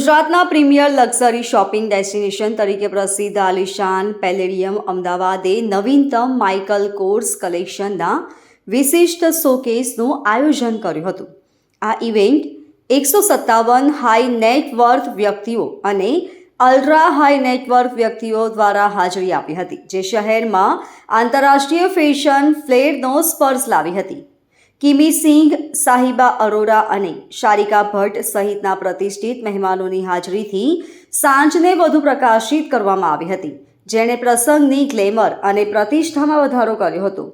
ગુજરાતના premier luxury shopping destination તરીકે પ્રસિદ્ધ આલિશાન પેલેડિયમ અમદાવાદે નવીનતમ માઇકલ કોર્સ કલેક્શનના વિશિષ્ટ શોકેસનું આયોજન કર્યું હતું. આ ઇવેન્ટ એકસો સત્તાવન હાઈ નેટવર્થ વ્યક્તિઓ અને અલ્ટ્રા હાઈ નેટવર્ક વ્યક્તિઓ દ્વારા હાજરી આપી હતી, જે શહેરમાં આંતરરાષ્ટ્રીય ફેશન ફ્લેરનો સ્પર્શ લાવી હતી. કિમી સિંઘ, સાહિબા અરોરા અને શારિકા ભટ્ટ સહિતના પ્રતિષ્ઠિત મહેમાનોની હાજરીથી સાંજને વધુ પ્રકાશિત કરવામાં આવી હતી, જેણે પ્રસંગની ગ્લેમર અને પ્રતિષ્ઠામાં વધારો કર્યો હતો.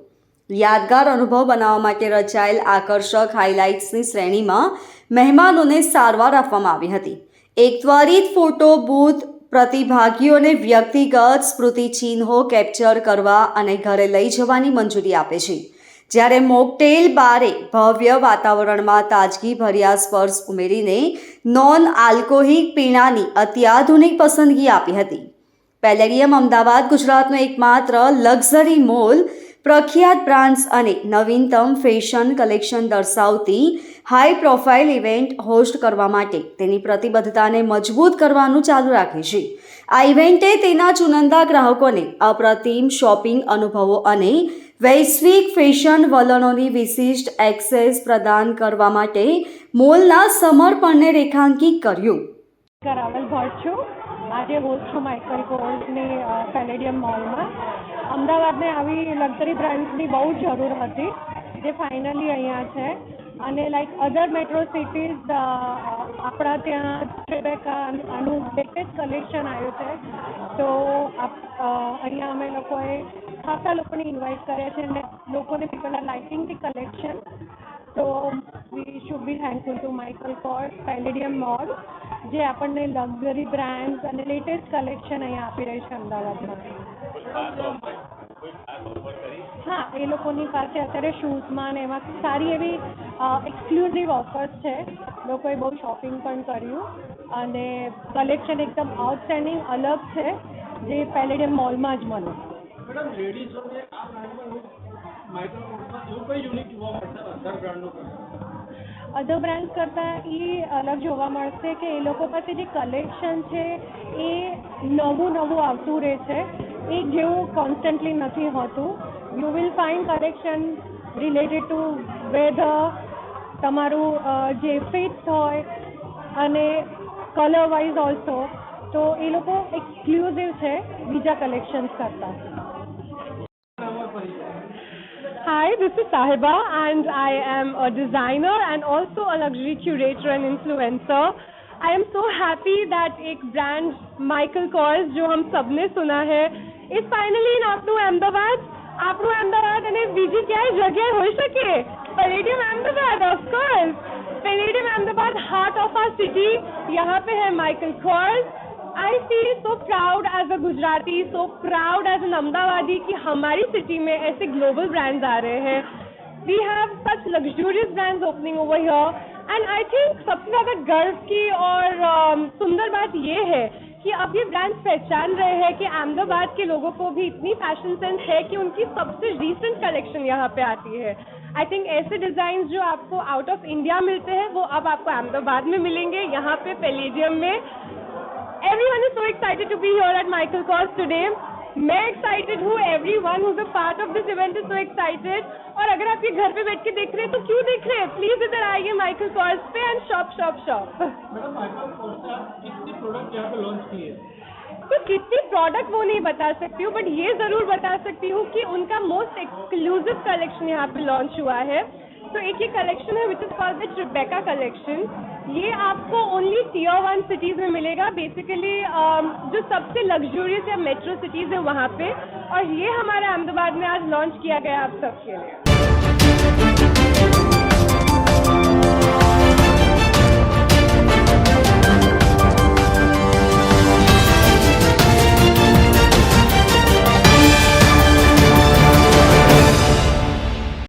યાદગાર અનુભવ બનાવવા માટે રચાયેલ આકર્ષક હાઇલાઇટ્સની શ્રેણીમાં મહેમાનોને સારવાર આપવામાં આવી હતી. એક ત્વરિત ફોટો, બૂથ, પ્રતિભાગીઓને વ્યક્તિગત સ્મૃતિચિહ્નો કેપ્ચર કરવા અને ઘરે લઈ જવાની મંજૂરી આપે છે. જ્યારે મોકટેલ બારે ભવ્ય વાતાવરણમાં તાજગી ભર્યા સ્પર્શ ઉમેરીને નોન આલ્કોહિક પીણાની અત્યાધુનિક પસંદગી આપી હતી. પેલેરિયમ અમદાવાદ ગુજરાતનો એકમાત્ર લક્ઝરી મોલ, પ્રખ્યાત બ્રાન્ડ્સ અને નવીનતમ ફેશન કલેક્શન દર્શાવતી હાઈ પ્રોફાઇલ ઇવેન્ટ હોસ્ટ કરવા માટે તેની પ્રતિબદ્ધતાને મજબૂત કરવાનું ચાલુ રાખે છે. આ ઇવેન્ટે તેના ચુનંદા ગ્રાહકોને અપ્રતિમ શોપિંગ અનુભવો અને વૈશ્વિક ફેશન વલણોની વિશિષ્ટ એક્સેસ પ્રદાન કરવા માટે મોલના સમર્પણને રેખાંકિત કર્યું. કરાવલ ભટ્ટ છું. આજે હોસ્ટ છું માઇકલ કોર્સની પેલેડિયમ મોલમાં અમદાવાદને આવી લક્ઝરી બ્રાન્ડ્સની બહુ જરૂર હતી, જે ફાઇનલી અહીંયા છે. અને લાઈક અધર મેટ્રો સિટીઝ આપણા ત્યાં ટ્રેબેકા આનું લેટેસ્ટ કલેક્શન આવ્યું છે. તો અહીંયા અમે લોકોએ ખાસા લોકોને ઇન્વાઇટ કર્યા છે અને લોકોને are liking the collection be thankful to Michael Kors Palladium mall જે આપણને લક્ઝરી બ્રાન્ડ્સ અને લેટેસ્ટ કલેક્શન અહીંયા આપી રહી છે અમદાવાદમાં. હા, એ લોકોની પાસે અત્યારે શૂઝમાં ને એમાં સારી એવી એક્સક્લુઝિવ ઓફર્સ છે. લોકોએ બહુ શોપિંગ પણ કર્યું અને કલેક્શન એકદમ આઉટસ્ટેન્ડિંગ અલગ છે, જે પેલેડિયમ મોલમાં જ મળે. મેડમ લેડીઝોને આ બ્રાન્ડમાં માઇક્રોફોનમાં એવું કઈ યુનિક જોવા મળશે અધર બ્રાન્ડો કરતાં અધર બ્રાન્ડ્સ કરતાં એ અલગ જોવા મળશે કે એ લોકો પાસે જે કલેક્શન છે, એ નવું નવું આવતું રહે છે. એ જેવું કોન્સ્ટન્ટલી નથી હોતું. You will find collection related to weather તમારું જે ફિટ્સ હોય અને કલર વાઇઝ ઓલ્સો તો એ લોકો એક્સક્લુઝિવ છે બીજા કલેક્શન્સ કરતાં. Hi, this is Sahiba, and I am a designer and also a luxury curator and influencer. I am so happy that एक brand Michael Kors जो हम सबने सुना है is finally in આપણું અમદાવાદ આપણું અમદાવાદ અને બીજી ક્યાંય જગ્યાએ હોઈ શકે Palladium Ahmedabad of course Palladium Ahmedabad heart of our city यहाँ पे है Michael Kors I feel so proud as a Gujarati so proud as an Ahmedabadi कि हमारी सिटी में ऐसे ग्लोबल ब्रांड्स आ रहे हैं। We have such luxurious brands opening over here and I think सबसे ज़्यादा गर्व की और अम, सुंदर बात ये है कि अब ये ब्रांड्स पहचान रहे हैं कि अहमदाबाद के लोगों को भी इतनी फ़ैशन सेंस है कि उनकी सबसे रीसेंट कलेक्शन यहाँ पे आती है। आई थिंक ऐसे डिज़ाइन जो आपको आउट ऑफ़ इंडिया मिलते हैं वो अब आपको अहमदाबाद में मिलेंगे। यहाँ पे पेलेडियम में Everyone is so excited to be here at Michael Kors today. मैं एक्साइटेड हूँ everyone who's part of this event is so excited और अगर आप ये घर पे बैठ के देख रहे हैं तो क्यों देख रहे हैं? प्लीज़ इधर आइए माइकल कॉर्स पे एंड शॉप शॉप शॉप तो कितनी प्रोडक्ट वो नहीं बता सकती हूँ बट ये ज़रूर बता सकती हूँ कि उनका मोस्ट एक्सक्लूसिव कलेक्शन यहाँ पे लॉन्च हुआ है। तो एक ये कलेक्शन है which is called the Tribeca collection ये आपको ओनली टीयर वन सिटीज़ में मिलेगा. बेसिकली जो सबसे लग्जूरियस या मेट्रो सिटीज़ है वहाँ पे. और ये हमारे अहमदाबाद में आज लॉन्च किया गया आप सबके लिए.